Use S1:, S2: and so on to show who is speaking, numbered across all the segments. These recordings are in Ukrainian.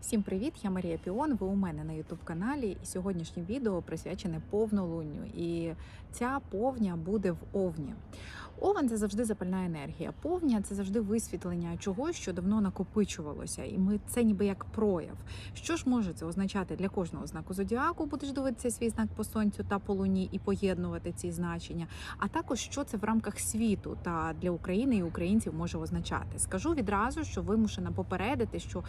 S1: Всім привіт! Я Марія Піон. Ви у мене на youtube каналі. І сьогоднішнє відео присвячене повнолунню. І ця повня буде в овні. Овен це завжди запальна енергія. Повня це завжди висвітлення чогось, що давно накопичувалося, і ми це ніби як прояв. Що ж може це означати для кожного знаку зодіаку? Будеш дивитися свій знак по сонцю та по луні і поєднувати ці значення. А також що це в рамках світу та для України і українців може означати. Скажу відразу, що вимушена попередити, що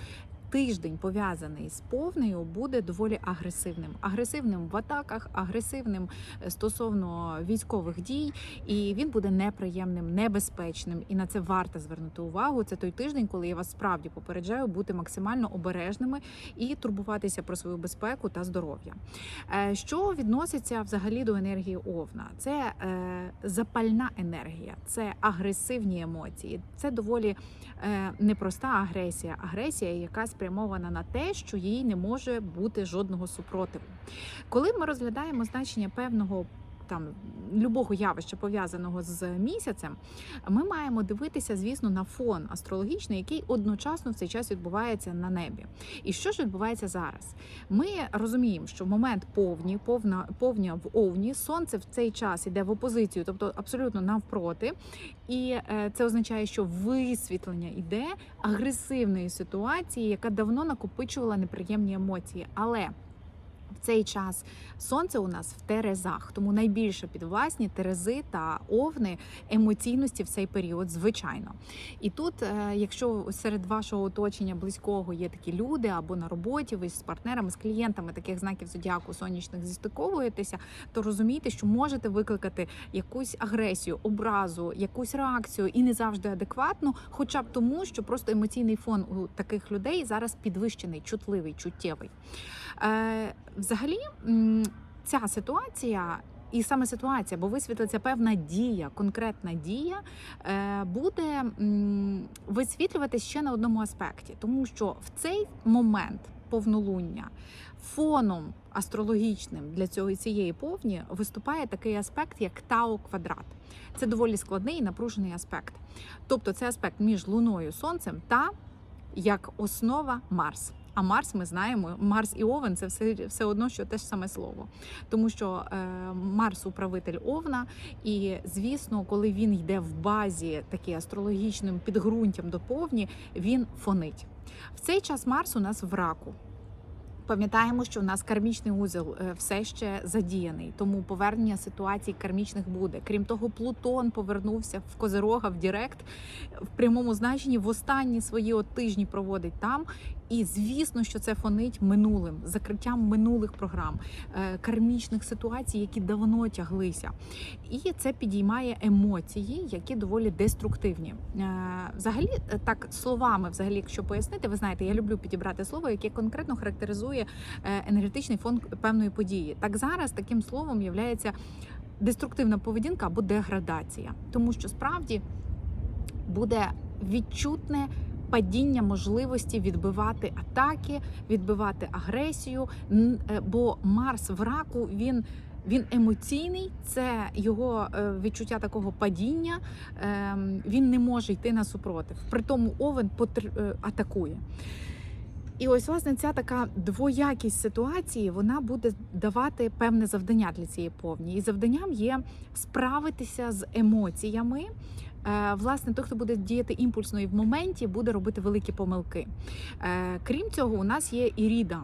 S1: тиждень пов'язаний з повнею буде доволі агресивним. Агресивним в атаках, агресивним е, стосовно військових дій, і він буде неприємним, небезпечним. І на це варто звернути увагу. Це той тиждень, коли я вас справді попереджаю бути максимально обережними і турбуватися про свою безпеку та здоров'я. Е, Що відноситься взагалі до енергії Овна? Це е, запальна енергія, це агресивні емоції, це доволі непроста агресія, агресія, яка спрямована на те, що їй не може бути жодного супротиву. Коли ми розглядаємо значення певного там любого явища пов'язаного з місяцем, ми маємо дивитися, звісно, на фон астрологічний, який одночасно в цей час відбувається на небі. І що ж відбувається зараз? Ми розуміємо, що в момент повні, повна повня в овні, сонце в цей час іде в опозицію, тобто абсолютно навпроти. І е, це означає, що висвітлення іде агресивної ситуації, яка давно накопичувала неприємні емоції. Але цей час сонце у нас в терезах, тому найбільше підвласні терези та овни емоційності в цей період, звичайно. І тут, е, якщо серед вашого оточення близького є такі люди або на роботі, ви з партнерами, з клієнтами таких знаків зодіаку сонячних зістиковуєтеся, то розумійте, що можете викликати якусь агресію, образу, якусь реакцію і не завжди адекватну, хоча б тому, що просто емоційний фон у таких людей зараз підвищений, чутливий, чуттєвий. Е, Взагалі, ця ситуація. І саме ситуація, бо висвітлиться певна дія, конкретна дія, е, буде м, висвітлюватися ще на одному аспекті, тому що в цей момент повнолуння фоном астрологічним для цього цієї повні виступає такий аспект, як Тао квадрат. Це доволі складний і напружений аспект. Тобто це аспект між Луною, Сонцем та як основа Марс. А Марс, ми знаємо, Марс і Овен це все все одно, що те ж саме слово, тому що е, Марс управитель Овна, і звісно, коли він йде в базі таким астрологічним підґрунтям до повні, він фонить. В цей час Марс у нас в раку. Пам'ятаємо, що у нас кармічний узел е, все ще задіяний, тому повернення ситуацій кармічних буде. Крім того, Плутон повернувся в Козирога в Дірект в прямому значенні в останні свої от тижні проводить там. І звісно, що це фонить минулим, закриттям минулих програм, е, кармічних ситуацій, які давно тяглися. І це підіймає емоції, які доволі деструктивні. Е, Взагалі, так словами, взагалі, якщо пояснити, ви знаєте, я люблю підібрати слово, яке конкретно характеризує е, енергетичний фон певної події. Так зараз таким словом є деструктивна поведінка або деградація, тому що справді буде відчутне падіння можливості відбивати атаки, відбивати агресію. Е, Бо Марс в раку він. Він емоційний, це його е, відчуття такого падіння. ем, Він не може йти на супротив. При тому овен атакує. І ось власне ця така двоякість ситуації вона буде давати певне завдання для цієї повні. І завданням є справитися з емоціями. Е, Власне, той, хто буде діяти імпульсно і в моменті, буде робити великі помилки. Е, Крім цього, у нас є Іріда.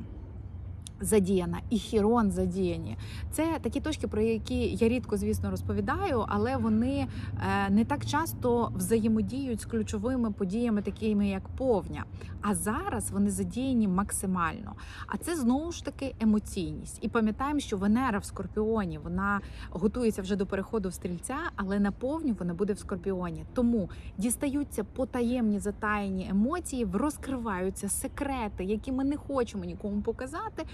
S1: Задіяна і Хірон задіяні. Це такі точки, про які я рідко, звісно, розповідаю, але вони е, не так часто взаємодіють з ключовими подіями, такими як повня. А зараз вони задіяні максимально. А це знову ж таки емоційність. І пам'ятаємо, що Венера в Скорпіоні вона готується вже до переходу в стрільця, але на повню вона буде в Скорпіоні. Тому дістаються потаємні затаєні емоції, розкриваються секрети, які ми не хочемо нікому показати.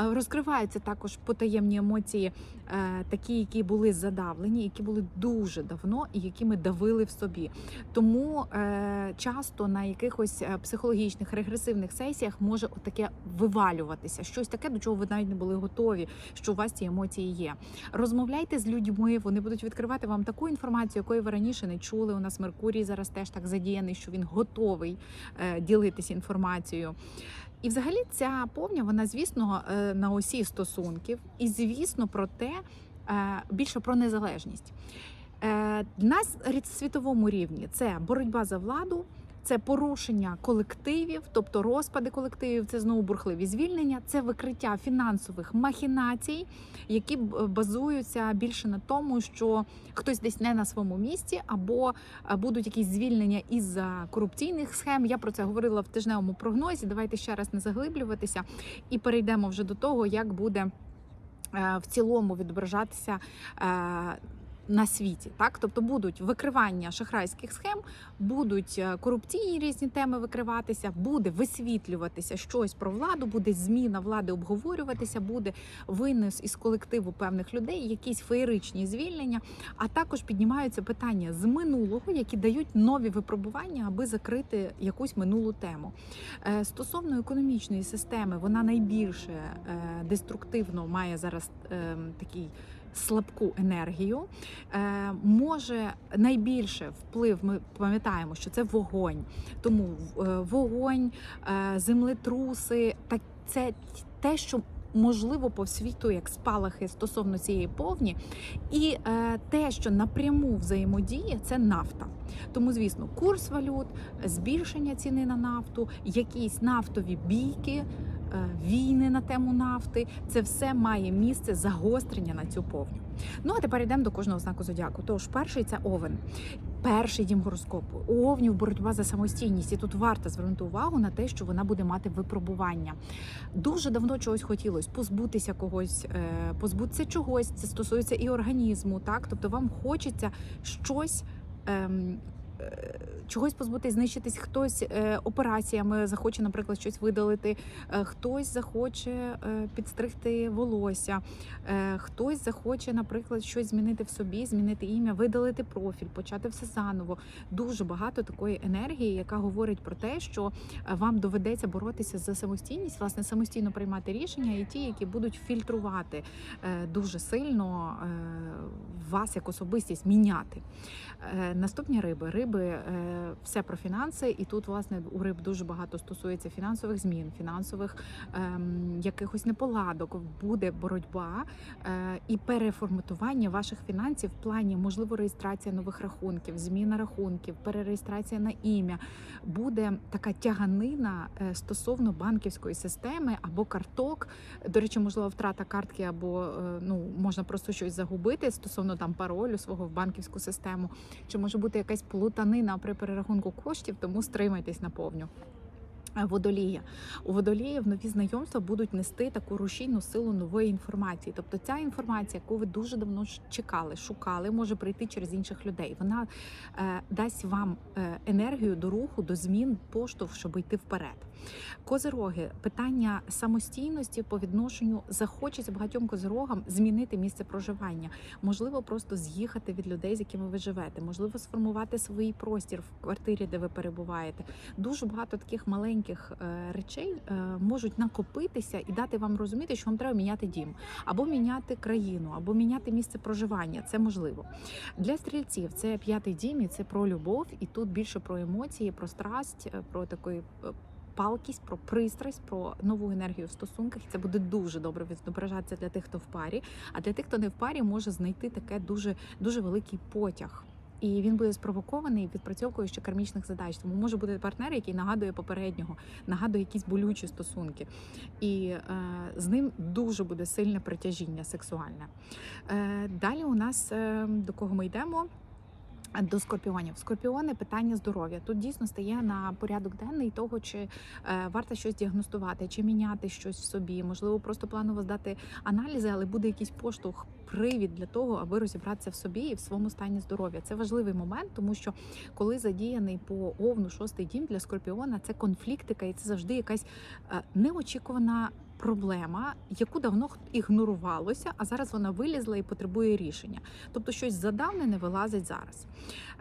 S1: Е, Розкриваються також потаємні емоції, е, такі, які були задавлені, які були дуже давно і які ми давили в собі. Тому е, часто на якихось психологічних регресивних сесіях може таке вивалюватися, щось таке, до чого ви навіть не були готові, що у вас ці емоції є. Розмовляйте з людьми, вони будуть відкривати вам таку інформацію, якої ви раніше не чули. У нас Меркурій зараз теж так задіяний, що він готовий ділитися інформацією. І взагалі ця повня, вона, звісно, е, на осі стосунків, і звісно, про те, е, більше про незалежність. нас На світовому рівні це боротьба за владу, це порушення колективів, тобто розпади колективів, це знову бурхливі звільнення, це викриття фінансових махінацій, які базуються більше на тому, що хтось десь не на своєму місці, або е, будуть якісь звільнення із-за корупційних схем. Я про це говорила в тижневому прогнозі. Давайте ще раз не заглиблюватися і перейдемо вже до того, як буде е, в цілому відображатися. На світі, так тобто будуть викривання шахрайських схем, будуть е, корупційні різні теми викриватися, буде висвітлюватися щось про владу, буде зміна влади обговорюватися, буде винес із колективу певних людей, якісь феєричні звільнення. А також піднімаються питання з минулого, які дають нові випробування, аби закрити якусь минулу тему. Е, Стосовно економічної системи, вона найбільше е, деструктивно має зараз е, такий. Слабку енергію е, може найбільше вплив. Ми пам'ятаємо, що це вогонь, тому е, вогонь, е, землетруси, так це те, що можливо по світу як спалахи стосовно цієї повні, і е, те, що напряму взаємодіє, це нафта. Тому, звісно, курс валют, збільшення ціни на нафту, якісь нафтові бійки. Е, Війни на тему нафти це все має місце загострення на цю повню. Ну а тепер йдемо до кожного знаку зодіаку. Тож перший це овен, перший дім гороскопу. У овнів боротьба за самостійність. І тут варто звернути увагу на те, що вона буде мати випробування. Дуже давно чогось хотілося позбутися когось, е, позбутися чогось. Це стосується і організму, так тобто вам хочеться щось. Е, Чогось позбутись, знищитись, хтось е, операціями захоче, наприклад, щось видалити, е, хтось захоче підстригти волосся, хтось захоче, наприклад, щось змінити в собі, змінити ім'я, видалити профіль, почати все заново. Дуже багато такої енергії, яка говорить про те, що вам доведеться боротися за самостійність, власне, самостійно приймати рішення, і ті, які будуть фільтрувати дуже сильно вас як особистість, міняти. Наступні риби. Риби е, все про фінанси, і тут, власне, у риб дуже багато стосується фінансових змін, фінансових ем, якихось неполадок. Буде боротьба е, і переформатування ваших фінансів в плані, можливо, реєстрація нових рахунків, зміна рахунків, перереєстрація на ім'я. Буде така тяганина е, стосовно банківської системи або карток. До речі, можливо, втрата картки, або е, ну можна просто щось загубити стосовно там паролю свого в банківську систему. Чи може бути якась плутанина при перерахунку коштів, тому стримайтесь на повню. Е, Водолія у водоліїв нові знайомства будуть нести таку рушійну силу нової інформації. Тобто, ця інформація, яку ви дуже давно чекали, шукали, може прийти через інших людей. Вона е, дасть вам е, енергію до руху, до змін, поштовх, щоб йти вперед. Козироги, питання самостійності по відношенню захочеться багатьом козирогам змінити місце проживання. Можливо, просто з'їхати від людей, з якими ви живете, можливо, сформувати свій простір в квартирі, де ви перебуваєте. Дуже багато таких маленьких е, речей е, можуть накопитися і дати вам розуміти, що вам треба міняти дім, або міняти країну, або міняти місце проживання. Це можливо. Для стрільців це п'ятий дім, і це про любов, і тут більше про емоції, про страсть, е, про такий. е, Палкість про пристрасть, про нову енергію в стосунках, і це буде дуже добре відображатися для тих, хто в парі. А для тих, хто не в парі, може знайти таке дуже дуже великий потяг. І він буде спровокований відпрацьовкою ще кармічних задач. Тому може бути партнер, який нагадує попереднього, нагадує якісь болючі стосунки, і е, з ним дуже буде сильне притяжіння сексуальне. Е, далі у нас е, до кого ми йдемо? До скорпіонів. Скорпіони питання здоров'я. Тут дійсно стає на порядок денний того, чи е, варто щось діагностувати, чи міняти щось в собі. Можливо, просто планово здати аналізи, але буде якийсь поштовх, привід для того, аби розібратися в собі і в своєму стані здоров'я. Це важливий момент, тому що коли задіяний по овну шостий дім для скорпіона, це конфліктика, і це завжди якась е, неочікувана проблема, яку давно ігнорувалося, а зараз вона вилізла і потребує рішення. Тобто щось задавнене вилазить зараз.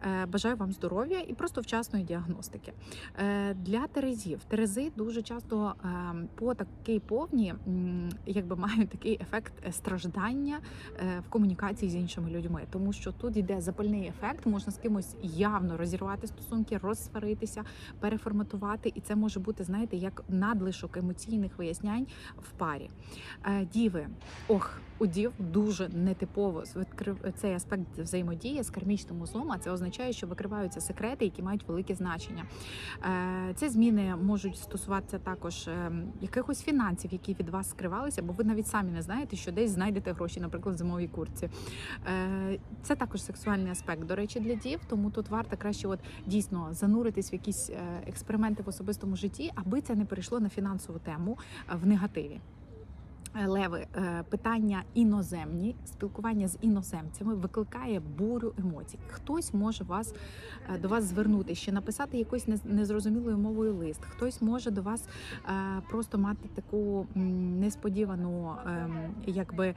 S1: Е, Бажаю вам здоров'я і просто вчасної діагностики. Е, Для терезів терези дуже часто е, по такій повні якби мають такий ефект страждання в комунікації з іншими людьми, тому що тут йде запальний ефект, можна з кимось явно розірвати стосунки, розсваритися, переформатувати, і це може бути, знаєте, як надлишок емоційних вияснянь в парі. Е, Діви, ох, у дів дуже нетипово цей аспект взаємодії з кармічним узлом, а це означає, що викриваються секрети, які мають велике значення. Е, Ці зміни можуть стосуватися також ем, якихось фінансів, які від вас скривалися, бо ви навіть самі не знаєте, що десь знайдете гроші, наприклад, в зимовій куртці. Е, Це також сексуальний аспект, до речі, для дів, тому тут варто краще от дійсно зануритись в якісь е, експерименти в особистому житті, аби це не перейшло на фінансову тему е, в негативі. Е, Леви, е, питання іноземні, спілкування з іноземцями викликає бурю емоцій. Хтось може вас е, до вас звернутися, ще написати якоюсь нез- незрозумілою мовою лист. Хтось може до вас е, просто мати таку несподівану ем, якби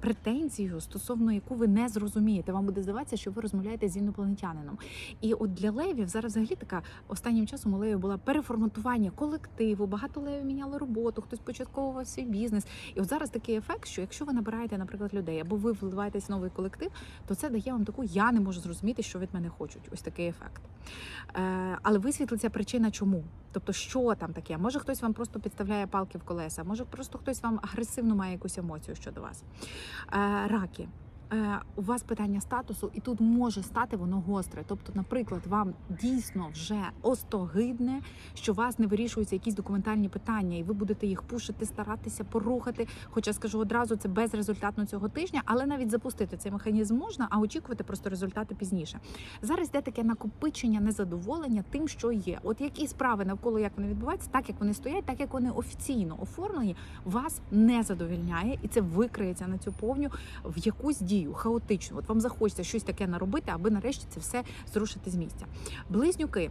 S1: претензію, стосовно яку ви не зрозумієте. Вам буде здаватися, що ви розмовляєте з інопланетянином. І от для левів зараз взагалі така останнім часом у левів була переформатування колективу. Багато левів міняли роботу, хтось початковував свій бізнес. І от зараз такий ефект, що якщо ви набираєте, наприклад, людей або ви вливаєтесь в новий колектив, то це дає вам таку я не можу зрозуміти, що від мене хочуть. Ось такий ефект. Е, але висвітлиться причина, чому. Тобто, що там таке? Може, хтось вам просто підставляє палки в колеса, може, просто хтось вам агресивно має якусь емоцію щодо вас. Е, раки. Е, У вас питання статусу, і тут може стати воно гостре. Тобто, наприклад, вам дійсно вже остогидне, що у вас не вирішуються якісь документальні питання, і ви будете їх пушити, старатися порухати. Хоча скажу одразу, це безрезультатно цього тижня, але навіть запустити цей механізм можна, а очікувати просто результати пізніше. Зараз йде таке накопичення незадоволення тим, що є. От які справи навколо як вони відбуваються, так як вони стоять, так як вони офіційно оформлені, вас не задовільняє, і це викриється на цю повню в якусь дію хаотичну. От вам захочеться щось таке наробити, аби нарешті це все зрушити з місця. Близнюки.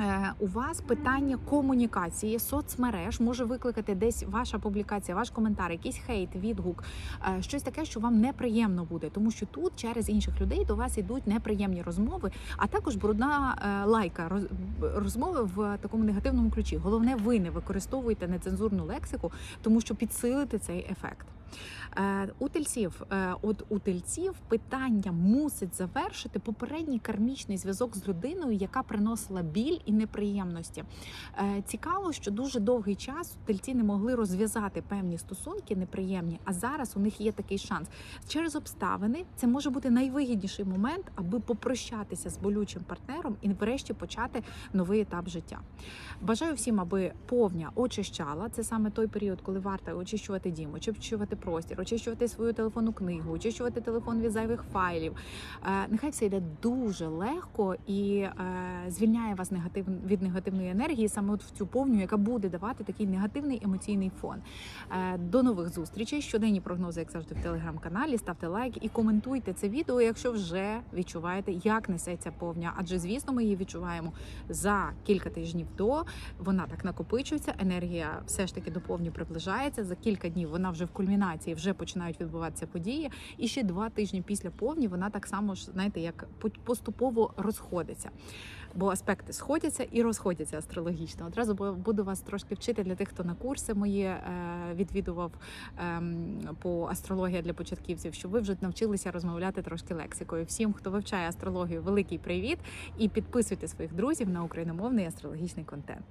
S1: Е, У вас питання комунікації соцмереж може викликати десь ваша публікація, ваш коментар, якийсь хейт, відгук, е, щось таке, що вам неприємно буде, тому що тут через інших людей до вас йдуть неприємні розмови, а також брудна е, лайка роз- розмови в такому негативному ключі. Головне, ви не використовуєте нецензурну лексику, тому що підсилите цей ефект. Е, У тельців, е, от у питання мусить завершити попередній кармічний зв'язок з людиною, яка приносила біль і неприємності. Е, Цікаво, що дуже довгий час тельці не могли розв'язати певні стосунки неприємні, а зараз у них є такий шанс. Через обставини це може бути найвигідніший момент, аби попрощатися з болючим партнером і врешті почати новий етап життя. Бажаю всім, аби повня очищала. Це саме той період, коли варто очищувати дім, очищувати простір, очищувати свою телефонну книгу, очищувати телефон від зайвих файлів. Е, Нехай все йде дуже легко і е, звільняє вас від негативної енергії, саме от в цю повню, яка буде давати такий негативний емоційний фон. Е, До нових зустрічей. Щоденні прогнози, як завжди, в телеграм-каналі. Ставте лайк і коментуйте це відео, якщо вже відчуваєте, як несеться повня. Адже звісно, ми її відчуваємо за кілька тижнів до. Вона так накопичується. Енергія все ж таки до повні приближається. За кілька днів вона вже в кульмінації, вже починають відбуватися події. І ще два тижні після повні вона так само ж знаєте, як поступово розходиться. Бо аспекти сходяться і розходяться астрологічно. Одразу буду вас трошки вчити для тих, хто на курси мої е, відвідував ем, по астрологія для початківців, щоб ви вже навчилися розмовляти трошки лексикою. Всім, хто вивчає астрологію, великий привіт! І підписуйте своїх друзів на україномовний астрологічний контент.